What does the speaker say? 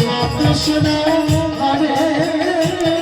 Krishna Krishna Hare